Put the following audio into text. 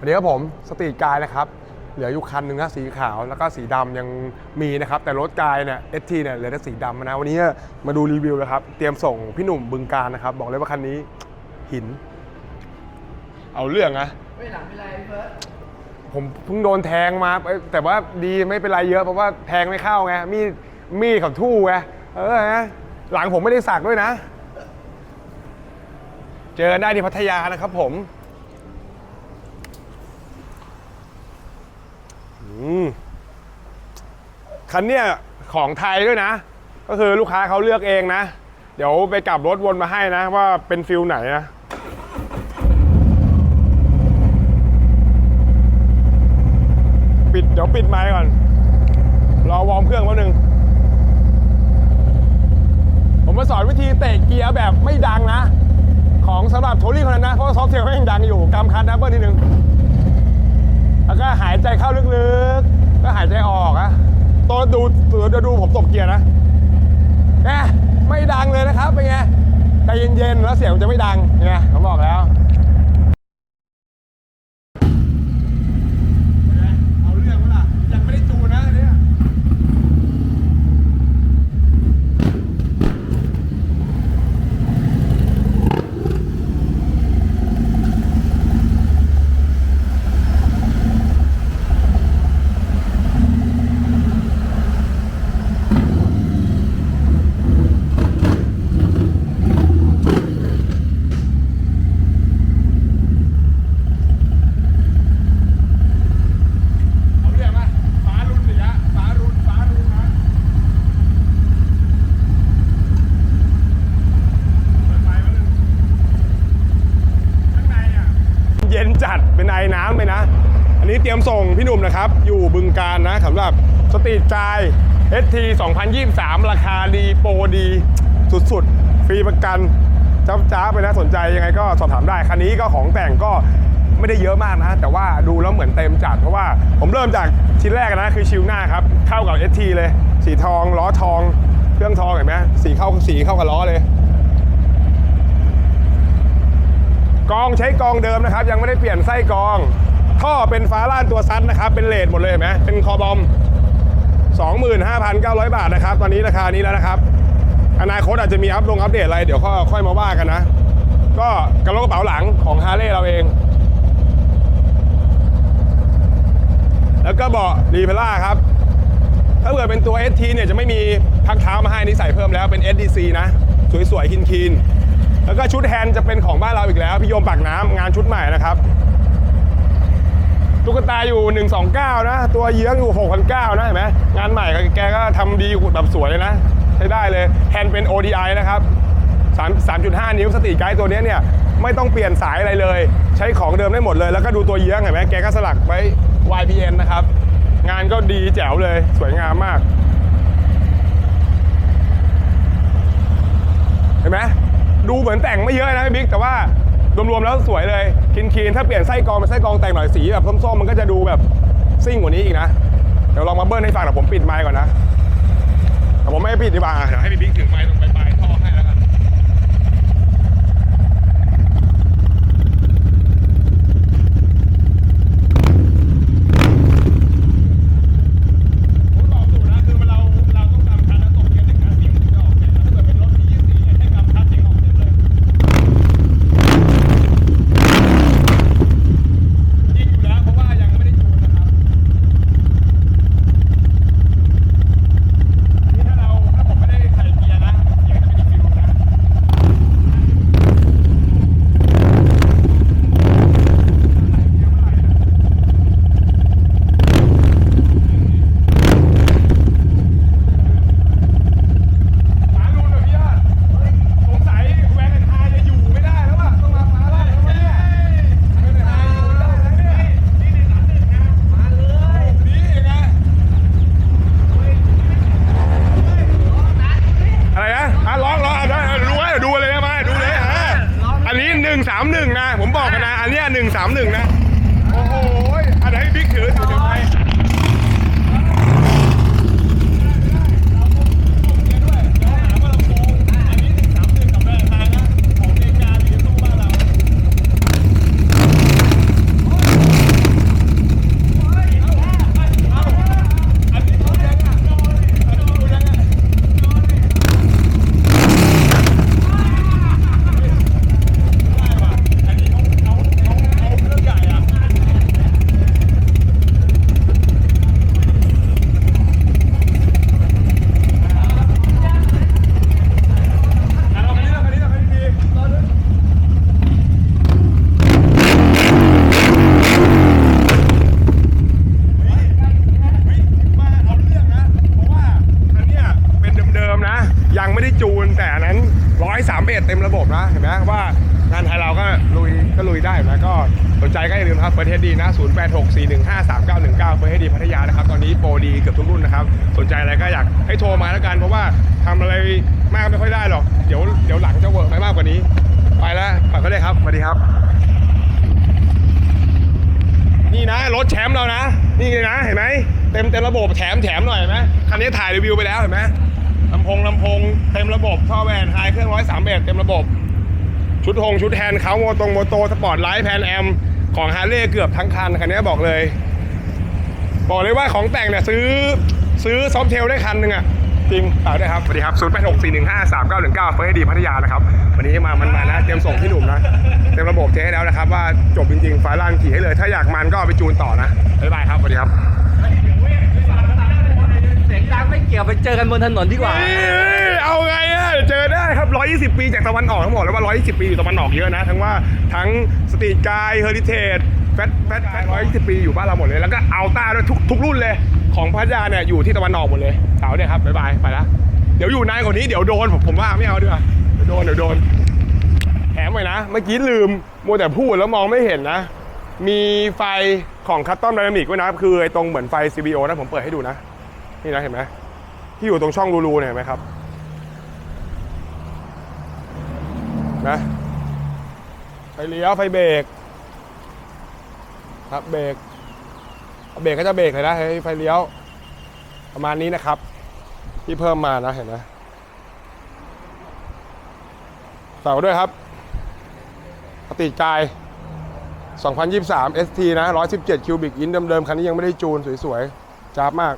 วันนี้ครับผมสตรีทกายนะครับ เหลืออยู่คันหนึ่งนะสีขาวแล้วก็สีดำยังมีนะครับ แต่รถกายเนี่ยเอสทีเนี่ยเหลือแต่สีดำนะวันนี้มาดูรีวิวเลยครับ เตรียมส่งพี่หนุ่มบึงการนะครับ บอกเลยว่าคันนี้หิน เอาเรื่องนะไม่หลังเป็นไรพี่เฟิร์สผมเพิ่งโดนแทงมาเอ้ยแต่ว่าดีไม่เป็นไรเยอะเพราะว่าแทงไม่เข้าไงมีดมีดเขาทู่ไงเออนะหลังผมไม่ได้สักด้วยนะ เจอกันได้ที่พัทยานะครับผมอืม คันเนี้ยของไทยด้วยนะ ก็คือลูกค้าเขาเลือกเองนะ เดี๋ยวไปกลับรถวนมาให้นะ ว่าเป็นฟิลไหนนะปิดเดี๋ยวปิดไมค์ก่อน รอวอร์มเครื่องแป๊บนึง ผมมาสอนวิธีเตะเกียร์แบบไม่ดังนะ ของสำหรับโทลี่คนนั้นนะ เพราะว่าซอฟต์เทลเขายังดังอยู่กำคันนะเบิลนิดนึง แล้วก็หายใจเข้าลึกๆ ก็หายใจออกอะตอนดูถือจะดูผมตบเกียร์นะแหมไม่ดังเลยนะครับเป็นไงใจเย็นๆ แล้วเสียงมันจะไม่ดังไงผมบอกแล้ว เอาเรื่องวะล่ะ ยังไม่ได้จูนนะอันเนี่ย เอาเรื่องมาฟ้ารุ่นสิยะฟ้ารุ่นฟ้ารุ่นนะเปิดไฟมาหนึ่งข้างในอะ เย็นจัดเป็น ไอน้ำไปนะ อันนี้เตรียมส่งพี่หนุ่มนะครับ อยู่บึงการนะสำหรับสตรีทจาย ST 2023 ราคาดีโปรดี สุดๆ ฟรีประกันจ้าจ้าไปนะสนใจยังไงก็สอบถามได้ คันนี้ก็ของแต่งก็ไม่ได้เยอะมากนะ แต่ว่าดูแล้วเหมือนเต็มจัด เพราะว่าผมเริ่มจากชิ้นแรกนะ คือชิวหน้าครับ เข้ากับ ST เลย สีทองล้อทอง เครื่องทองเห็นไหมสีเข้าสีเข้ากับล้อเลย กองใช้กองเดิมนะครับ ยังไม่ได้เปลี่ยนไส้กอง ท่อเป็นฟ้าล่านตัวซัดนะครับ เป็นเลทหมดเลยเห็นไหมเป็นคอบอม 25,900 บาทนะครับ ตอนนี้ราคานี้แล้วนะครับ อนาคตอาจจะมีอัพลงอัปเดตอะไร เดี๋ยวก็ค่อยมาว่ากันนะ ก็กระโหลกกระเป๋าหลังของฮาร์เลย์เราเอง แล้วก็เบาะรีเพล่าครับ ถ้าเกิดเป็นตัว ST เนี่ยจะไม่มีพักเท้ามาให้นี่ใส่เพิ่มแล้วเป็น SDC นะ สวยๆคินๆ แล้วก็ชุดแฮนด์จะเป็นของบ้านเราอีกแล้ว พี่โยมปากน้ำงานชุดใหม่นะครับ ตุ๊กตาอยู่ 129 นะ ตัวเยื้องอยู่ 6,900นะเห็นไหมงานใหม่แกก็ทำดีแบบสวยเลยนะ ใช้ได้เลยแฮนด์เป็น ODI นะครับ3 3.5 นิ้วสตรีทไกด์ตัวนี้เนี่ยไม่ต้องเปลี่ยนสายอะไรเลย ใช้ของเดิมได้หมดเลย แล้วก็ดูตัวเยื้องเห็นไหมแกก็สลักไว้ YPN นะครับ งานก็ดีแจ๋วเลย สวยงามมาก เห็นไหม ดูเหมือนแต่งไม่เยอะนะพี่บิ๊กแต่ว่ารวมๆแล้วสวยเลยคีนๆถ้าเปลี่ยนไส้กรองเป็นไส้กรองแต่งหน่อยสีแบบส้มๆมันก็จะดูแบบซิ่งกว่านี้อีกนะเดี๋ยวลองมาเบิ้ลให้ฟังเดี๋ยวผมปิดไมค์ก่อนนะแต่ผมไม่ให้ปิดดีกว่าเดี๋ยวให้พี่บิ๊กถือไมค์ตรงปลายท่อให้ 然后 ดีนะ0864153919เฟอร์ให้ดีพัทยานะครับ ตอนนี้โปรดีเกือบทุกรุ่นนะครับ สนใจอะไรก็อยากให้โทรมาแล้วกัน เพราะว่าทำอะไรมากไม่ค่อยได้หรอก เดี๋ยวเดี๋ยวหลังจะเวิร์กไปมากกว่านี้ ไปแล้วฝากก็ได้ครับสวัสดีครับ นี่นะรถแชมป์เรานะ นี่เลยนะเห็นไหมเต็มเต็มระบบแถมแถมหน่อยเห็นไหมคันนี้ถ่ายรีวิวไปแล้วเห็นไหมลำโพงลำโพงเต็มระบบท่อแวนไฮเครื่องร้อยสามเเต็มระบบ ชุดหงชุดแฮนด์เขาโมตรงโมโตสปอร์ตไลท์แพนแอม ของฮาร์เลย์เกือบทั้งคันคันนี้บอกเลย บอกเลยว่าของแต่งเนี่ยซื้อซื้อซอฟเทลได้คันหนึ่งอะจริงฝากด้วยครับสวัสดีครับ0 8 6 4 1 5 3 9 1 9เฟอร์ให้ดีพัทยานะครับ วันนี้มามันมานะ เตรียมส่งพี่หนุ่มนะ เต็มระบบเทให้แล้วนะครับ ว่าจบจริงๆไฟล่างขี่ให้เลย ถ้าอยากมันก็เอาไปจูนต่อนะบ๊ายบายครับสวัสดีครับเสียงดังไม่เกี่ยวไปเจอกันบนถนนดีกว่า เอ้ยเอาไงอะเจอได้ครับ 120 ปีจากตะวันออกทั้งหมดแล้วว่า 120 ปีอยู่ตะวันออกเยอะนะ ทั้งว่าทั้งสตรีทกายเฮอริเทจแฟตแฟตแฟต120ปีอยู่บ้านเราหมดเลยแล้วก็อัลต้าด้วยทุกทุกรุ่นเลยของพัทยาเนี่ยอยู่ที่ตะวันออกหมดเลยเสาเนี่ยครับบ๊ายบายไปละเดี๋ยวอยู่นานกว่านี้เดี๋ยวโดนผมผมว่าไม่เอาดีกว่าเดี๋ยวโดนเดี๋ยวโดนแถมไปนะ เมื่อกี้ลืมมัวแต่พูดแล้วมองไม่เห็นนะ มีไฟของคัตตอมไดนามิกด้วยนะคือไอ้ตรงเหมือนไฟ CBO นะผมเปิดให้ดูนะ นี่นะเห็นไหมที่อยู่ตรงช่องรูๆเนี่ยเห็นไหมครับ นะไฟเลี้ยวไฟเบรกครับเบรกเบรกก็จะเบรกเลยนะไอ้ไฟเลี้ยว ประมาณนี้นะครับ ที่เพิ่มมานะเห็นไหมเสาด้วยครับปฏิกาย 2023 ST นะ 117 คิวบิกอินเดิมๆ คันนี้ยังไม่ได้จูนสวยๆจ้าบมาก